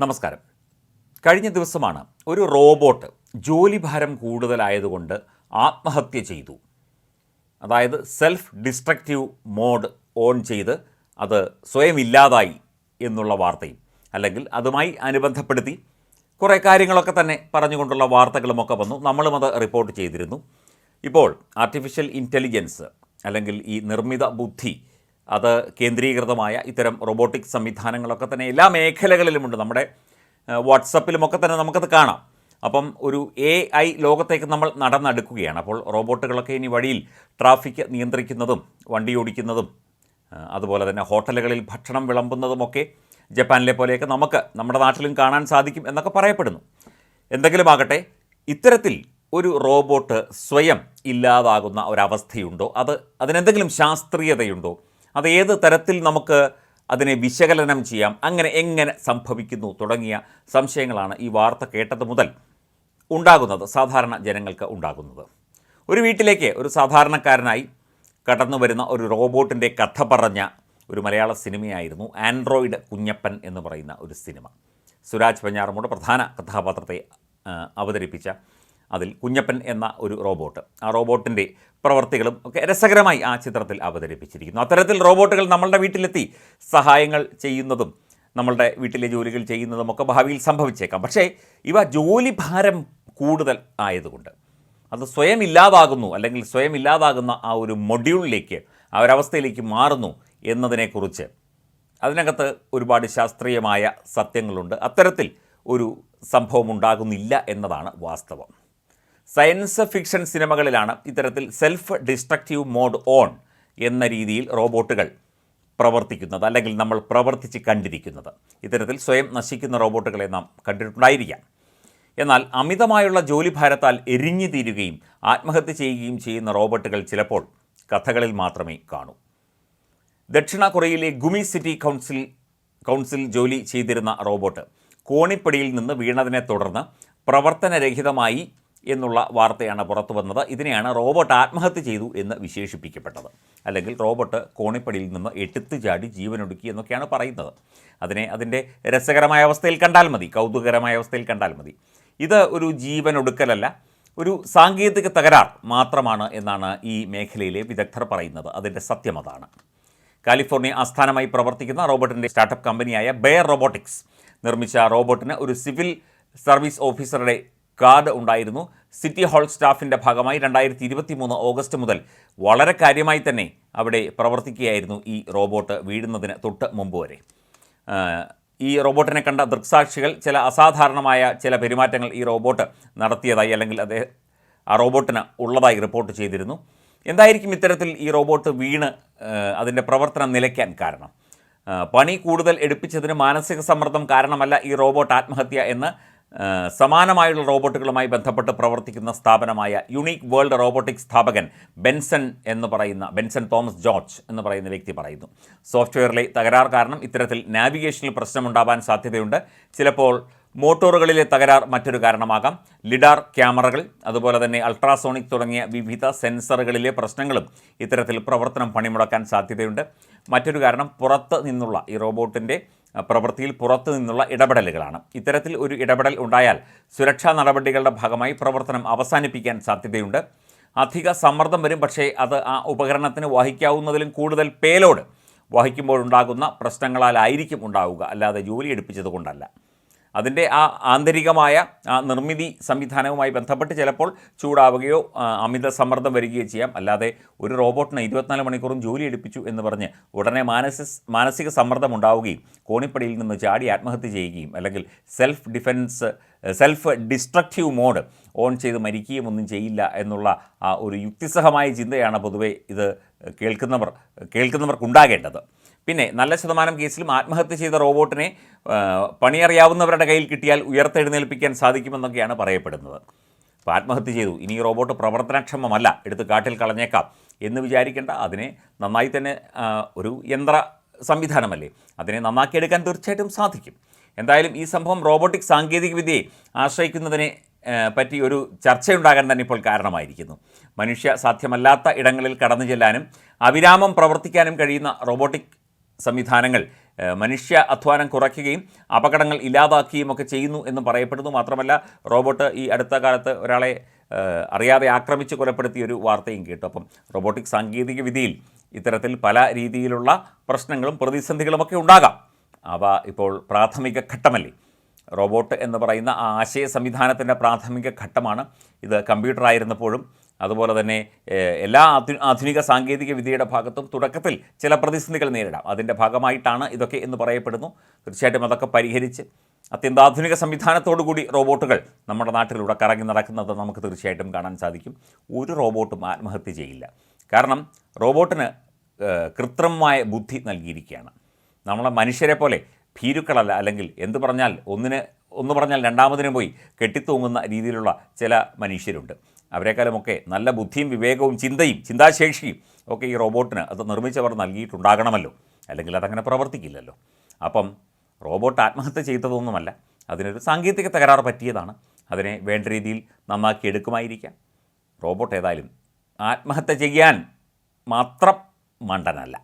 നമസ്കാരം. കഴിഞ്ഞ ദിവസമാണ് ഒരു റോബോട്ട് ജോലിഭാരം കൂടുതലായതുകൊണ്ട് ആത്മഹത്യ ചെയ്തു. അതായത് സെൽഫ് ഡിസ്ട്രക്റ്റീവ് മോഡ് ഓൺ ചെയ്ത് അത് സ്വയം ഇല്ലാതായി എന്നുള്ള വാർത്തയും അല്ലെങ്കിൽ അതുമായി അനുബന്ധപ്പെടുത്തി കുറേ കാര്യങ്ങളൊക്കെ തന്നെ പറഞ്ഞുകൊണ്ടുള്ള വാർത്തകളുമൊക്കെ വന്നു. നമ്മളും അത് റിപ്പോർട്ട് ചെയ്തിരുന്നു. ഇപ്പോൾ ആർട്ടിഫിഷ്യൽ ഇന്റലിജൻസ് അല്ലെങ്കിൽ ഈ നിർമ്മിത ബുദ്ധി അത് കേന്ദ്രീകൃതമായ ഇത്തരം റോബോട്ടിക് സംവിധാനങ്ങളൊക്കെ തന്നെ എല്ലാ മേഖലകളിലുമുണ്ട്. നമ്മുടെ വാട്സപ്പിലുമൊക്കെ തന്നെ നമുക്കത് കാണാം. അപ്പം ഒരു എ ഐ ലോകത്തേക്ക് നമ്മൾ നടന്നെടുക്കുകയാണ്. അപ്പോൾ റോബോട്ടുകളൊക്കെ ഇനി വഴിയിൽ ട്രാഫിക് നിയന്ത്രിക്കുന്നതും വണ്ടി ഓടിക്കുന്നതും അതുപോലെ തന്നെ ഹോട്ടലുകളിൽ ഭക്ഷണം വിളമ്പുന്നതുമൊക്കെ ജപ്പാനിലെ പോലെയൊക്കെ നമുക്ക് നമ്മുടെ നാട്ടിലും കാണാൻ സാധിക്കും എന്നൊക്കെ പറയപ്പെടുന്നു. എന്തെങ്കിലും ആകട്ടെ ഇത്തരത്തിൽ ഒരു റോബോട്ട് സ്വയം ഇല്ലാതാകുന്ന ഒരവസ്ഥയുണ്ടോ? അത് അതിനെന്തെങ്കിലും ശാസ്ത്രീയതയുണ്ടോ? അത് ഏത് തരത്തിൽ നമുക്ക് അതിനെ വിശകലനം ചെയ്യാം അങ്ങനെ എങ്ങനെ സംഭവിക്കുന്നു തുടങ്ങിയ സംശയങ്ങളാണ് ഈ വാർത്ത കേട്ടത് മുതൽ ഉണ്ടാകുന്നത് സാധാരണ ജനങ്ങൾക്ക് ഉണ്ടാകുന്നത്. ഒരു വീട്ടിലേക്ക് ഒരു സാധാരണക്കാരനായി കടന്നു വരുന്ന ഒരു റോബോട്ടിന്റെ കഥ പറഞ്ഞ ഒരു മലയാള സിനിമയായിരുന്നു ആൻഡ്രോയിഡ് കുഞ്ഞപ്പൻ എന്ന് പറയുന്ന ഒരു സിനിമ. സുരാജ് പഞ്ഞാറമ്മൂട് പ്രധാന കഥാപാത്രത്തെ അവതരിപ്പിച്ച അതിൽ കുഞ്ഞപ്പൻ എന്ന ഒരു റോബോട്ട്. ആ റോബോട്ടിന്റെ പ്രവർത്തികളും ഒക്കെ രസകരമായി ആ ചിത്രത്തിൽ അവതരിപ്പിച്ചിരിക്കുന്നു. അത്തരത്തിൽ റോബോട്ടുകൾ നമ്മളുടെ വീട്ടിലെത്തി സഹായങ്ങൾ ചെയ്യുന്നതും നമ്മളുടെ വീട്ടിലെ ജോലികൾ ചെയ്യുന്നതും ഒക്കെ ഭാവിയിൽ സംഭവിച്ചേക്കാം. പക്ഷേ ഇവ ജോലി ഭാരം കൂടുതൽ ആയതുകൊണ്ട് അത് സ്വയം ഇല്ലാതാകുന്നു അല്ലെങ്കിൽ സ്വയം ഇല്ലാതാകുന്ന ആ ഒരു മൊഡ്യൂളിലേക്ക് ആ ഒരവസ്ഥയിലേക്ക് മാറുന്നു എന്നതിനെക്കുറിച്ച് അതിനകത്ത് ഒരുപാട് ശാസ്ത്രീയമായ സത്യങ്ങളുണ്ട്. അത്തരത്തിൽ ഒരു സംഭവം ഉണ്ടാകുന്നില്ല എന്നതാണ് വാസ്തവം. സയൻസ് ഫിക്ഷൻ സിനിമകളിലാണ് ഇത്തരത്തിൽ സെൽഫ് ഡിസ്ട്രക്റ്റീവ് മോഡ് ഓൺ എന്ന രീതിയിൽ റോബോട്ടുകൾ പ്രവർത്തിക്കുന്നത് അല്ലെങ്കിൽ നമ്മൾ പ്രവർത്തിച്ച് കണ്ടിരിക്കുന്നത്. ഇത്തരത്തിൽ സ്വയം നശിക്കുന്ന റോബോട്ടുകളെ നാം കണ്ടിട്ടുണ്ടായിരിക്കാം. എന്നാൽ അമിതമായുള്ള ജോലിഭാരത്താൽ എരിഞ്ഞു തീരുകയും ആത്മഹത്യ ചെയ്യുകയും ചെയ്യുന്ന റോബോട്ടുകൾ ചിലപ്പോൾ കഥകളിൽ മാത്രമേ കാണൂ. ദക്ഷിണ കൊറിയയിലെ ഗുമി സിറ്റി കൗൺസിൽ കൗൺസിൽ ജോലി ചെയ്തിരുന്ന റോബോട്ട് കോണിപ്പടിയിൽ നിന്ന് വീണതിനെ തുടർന്ന് പ്രവർത്തനരഹിതമായി എന്നുള്ള വാർത്തയാണ് പുറത്തു വന്നത്. ഇതിനെയാണ് റോബോട്ട് ആത്മഹത്യ ചെയ്തു എന്ന് വിശേഷിപ്പിക്കപ്പെട്ടത്. അല്ലെങ്കിൽ റോബോട്ട് കോണിപ്പടിയിൽ നിന്ന് എടുത്തു ചാടി ജീവനൊടുക്കി എന്നൊക്കെയാണ് പറയുന്നത്. അതിനെ അതിന്റെ രസകരമായ അവസ്ഥയിൽ കണ്ടാൽ മതി കൗതുകകരമായ അവസ്ഥയിൽ കണ്ടാൽ മതി. ഇത് ഒരു ജീവനൊടുക്കലല്ല ഒരു സാങ്കേതിക തകരാർ മാത്രമാണ് എന്നാണ് ഈ മേഖലയിലെ വിദഗ്ധർ പറയുന്നത്. അതിന്റെ സത്യം അതാണ്. കാലിഫോർണിയ ആസ്ഥാനമായി പ്രവർത്തിക്കുന്ന റോബോട്ടിന്റെ സ്റ്റാർട്ടപ്പ് കമ്പനിയായ ബെയർ റോബോട്ടിക്സ് നിർമ്മിച്ച റോബോട്ടിന് ഒരു സിവിൽ സർവീസ് ഓഫീസറുടെ കാർഡ് ഉണ്ടായിരുന്നു. സിറ്റി ഹാൾ സ്റ്റാഫിന്റെ ഭാഗമായി രണ്ടായിരത്തി ഇരുപത്തി മൂന്ന് ഓഗസ്റ്റ് മുതൽ വളരെ കാര്യമായി തന്നെ അവിടെ പ്രവർത്തിക്കുകയായിരുന്നു ഈ റോബോട്ട് വീഴുന്നതിന് തൊട്ട് മുമ്പ് വരെ. ഈ റോബോട്ടിനെ കണ്ട ദൃക്സാക്ഷികൾ ചില അസാധാരണമായ ചില പെരുമാറ്റങ്ങൾ ഈ റോബോട്ട് നടത്തിയതായി അല്ലെങ്കിൽ അദ്ദേഹം ആ റോബോട്ടിന് ഉള്ളതായി റിപ്പോർട്ട് ചെയ്തിരുന്നു. എന്തായിരിക്കും ഇത്തരത്തിൽ ഈ റോബോട്ട് വീണ് അതിന്റെ പ്രവർത്തനം നിലയ്ക്കാൻ കാരണം? പണി കൂടുതൽ എടുപ്പിച്ചതിന് മാനസിക സമ്മർദ്ദം കാരണമല്ല ഈ റോബോട്ട് ആത്മഹത്യ എന്ന് സമാനമായുള്ള റോബോട്ടുകളുമായി ബന്ധപ്പെട്ട് പ്രവർത്തിക്കുന്ന സ്ഥാപനമായ യുണീക്ക് വേൾഡ് റോബോട്ടിക് സ്ഥാപകൻ ബെൻസൺ എന്ന് പറയുന്ന ബെൻസൺ തോമസ് ജോർജ് എന്ന് പറയുന്ന വ്യക്തി പറയുന്നു. സോഫ്റ്റ്വെയറിലെ തകരാർ കാരണം ഇത്തരത്തിൽ നാവിഗേഷനിൽ പ്രശ്നമുണ്ടാവാൻ സാധ്യതയുണ്ട്. ചിലപ്പോൾ മോട്ടോറുകളിലെ തകരാർ മറ്റൊരു കാരണമാകാം. ലിഡാർ ക്യാമറകൾ അതുപോലെ തന്നെ അൾട്രാസോണിക് തുടങ്ങിയ വിവിധ സെൻസറുകളിലെ പ്രശ്നങ്ങളും ഇത്തരത്തിൽ പ്രവർത്തനം പണിമുടക്കാൻ സാധ്യതയുണ്ട്. മറ്റൊരു കാരണം പുറത്ത് നിന്നുള്ള ഈ റോബോട്ടിന്റെ പ്രവൃത്തിയിൽ പുറത്തു നിന്നുള്ള ഇടപെടലുകളാണ്. ഇത്തരത്തിൽ ഒരു ഇടപെടൽ ഉണ്ടായാൽ സുരക്ഷാ നടപടികളുടെ ഭാഗമായി പ്രവർത്തനം അവസാനിപ്പിക്കാൻ സാധ്യതയുണ്ട്. അധിക സമ്മർദ്ദം വരും പക്ഷേ അത് ആ ഉപകരണത്തിന് വഹിക്കാവുന്നതിലും കൂടുതൽ പേലോഡ് വഹിക്കുമ്പോഴുണ്ടാകുന്ന പ്രശ്നങ്ങളാലായിരിക്കും ഉണ്ടാവുക. അല്ലാതെ ജോലി എടുപ്പിച്ചത് കൊണ്ടല്ല. അതിന്റെ ആ ആന്തരികമായ ആ നിർമ്മിതി സംവിധാനവുമായി ബന്ധപ്പെട്ട് ചിലപ്പോൾ ചൂടാവുകയോ അമിത സമ്മർദ്ദം വരികയോ ചെയ്യാം. അല്ലാതെ ഒരു റോബോട്ടിന് ഇരുപത്തിനാല് മണിക്കൂറും ജോലി എടുപ്പിച്ചു എന്ന് പറഞ്ഞ് ഉടനെ മാനസിക മാനസിക സമ്മർദ്ദം ഉണ്ടാവുകയും കോണിപ്പടിയിൽ നിന്ന് ചാടി ആത്മഹത്യ ചെയ്യുകയും അല്ലെങ്കിൽ self defence self destructive mode on ചെയ്ത് മരിക്കുകയും ഒന്നും ചെയ്യില്ല എന്നുള്ള ആ ഒരു യുക്തിസഹമായ ചിന്തയാണ് പൊതുവേ ഇത് കേൾക്കുന്നവർ കേൾക്കുന്നവർക്കുണ്ടാകേണ്ടത്. പിന്നെ നല്ല ശതമാനം കേസിലും ആത്മഹത്യ ചെയ്ത റോബോട്ടിനെ പണിയറിയാവുന്നവരുടെ കയ്യിൽ കിട്ടിയാൽ ഉയർത്തെഴുന്നേൽപ്പിക്കാൻ സാധിക്കുമെന്നൊക്കെയാണ് പറയപ്പെടുന്നത്. അപ്പോൾ ആത്മഹത്യ ചെയ്തു. ഇനി ഈ റോബോട്ട് പ്രവർത്തനക്ഷമമല്ല. എടുത്ത് കാട്ടിൽ കളഞ്ഞേക്കാം എന്ന് വിചാരിക്കേണ്ട. അതിനെ നന്നായി തന്നെ ഒരു യന്ത്ര സംവിധാനമല്ലേ? അതിനെ നന്നാക്കിയെടുക്കാൻ തീർച്ചയായിട്ടും സാധിക്കും. എന്തായാലും ഈ സംഭവം റോബോട്ടിക് സാങ്കേതികവിദ്യയെ ആശ്രയിക്കുന്നതിനെ പറ്റി ഒരു ചർച്ചയുണ്ടാകാൻ തന്നെ ഇപ്പോൾ കാരണമായിരിക്കുന്നു. മനുഷ്യ സാധ്യമല്ലാത്ത ഇടങ്ങളിൽ കടന്നു ചെല്ലാനും അവിരാമം പ്രവർത്തിക്കാനും കഴിയുന്ന റോബോട്ടിക് സംവിധാനങ്ങൾ മനുഷ്യ അധ്വാനം കുറയ്ക്കുകയും അപകടങ്ങൾ ഇല്ലാതാക്കുകയും ഒക്കെ ചെയ്യുന്നു എന്ന് പറയപ്പെടുന്നു. മാത്രമല്ല റോബോട്ട് ഈ അടുത്ത കാലത്ത് ഒരാളെ അറിയാതെ ആക്രമിച്ച് കൊലപ്പെടുത്തിയ ഒരു വാർത്തയും കേട്ടു. അപ്പം റോബോട്ടിക് സാങ്കേതിക വിദ്യയിൽ ഇത്തരത്തിൽ പല രീതിയിലുള്ള പ്രശ്നങ്ങളും പ്രതിസന്ധികളുമൊക്കെ ഉണ്ടാകാം. അവ ഇപ്പോൾ പ്രാഥമിക ഘട്ടമല്ലേ. റോബോട്ട് എന്ന് പറയുന്ന ആ ആശയ സംവിധാനത്തിന്റെ പ്രാഥമിക ഘട്ടമാണ്. ഇത് കമ്പ്യൂട്ടർ ആയിരുന്നപ്പോഴും അതുപോലെ തന്നെ എല്ലാ ആധുനിക സാങ്കേതിക വിദ്യയുടെ ഭാഗത്തും തുടക്കത്തിൽ ചില പ്രതിസന്ധികൾ നേരിടാം. അതിന്റെ ഭാഗമായിട്ടാണ് ഇതൊക്കെ എന്ന് പറയപ്പെടുന്നു. തീർച്ചയായിട്ടും അതൊക്കെ പരിഹരിച്ച് അത്യന്താധുനിക സംവിധാനത്തോടുകൂടി റോബോട്ടുകൾ നമ്മുടെ നാട്ടിലൂടെ കറങ്ങി നടക്കുന്നത് നമുക്ക് തീർച്ചയായിട്ടും കാണാൻ സാധിക്കും. ഒരു റോബോട്ടും ആത്മഹത്യ ചെയ്യില്ല. കാരണം റോബോട്ടിന് കൃത്രിമമായ ബുദ്ധി നൽകിയിരിക്കുകയാണ്. നമ്മളെ മനുഷ്യരെ പോലെ ഭീരുക്കളല്ല അല്ലെങ്കിൽ എന്ത് പറഞ്ഞാൽ ഒന്നിന് ഒന്ന് പറഞ്ഞാൽ രണ്ടാമതിനും പോയി കെട്ടിത്തൂങ്ങുന്ന രീതിയിലുള്ള ചില മനുഷ്യരുണ്ട്. അവരെക്കാളുമൊക്കെ നല്ല ബുദ്ധിയും വിവേകവും ചിന്തയും ചിന്താശേഷിയും ഒക്കെ ഈ റോബോട്ടിന് അത് നിർമ്മിച്ചവർ നൽകിയിട്ടുണ്ടാകണമല്ലോ. അല്ലെങ്കിൽ അതങ്ങനെ പ്രവർത്തിക്കില്ലല്ലോ. അപ്പം റോബോട്ട് ആത്മഹത്യ ചെയ്തതൊന്നുമല്ല. അതിനൊരു സാങ്കേതിക തകരാറ് പറ്റിയതാണ്. അതിനെ വേണ്ട രീതിയിൽ നന്നാക്കി എടുക്കുമായിരിക്കാം റോബോട്ട് ഏതായാലും ആത്മഹത്യ ചെയ്യാൻ മാത്രം മണ്ടനല്ല.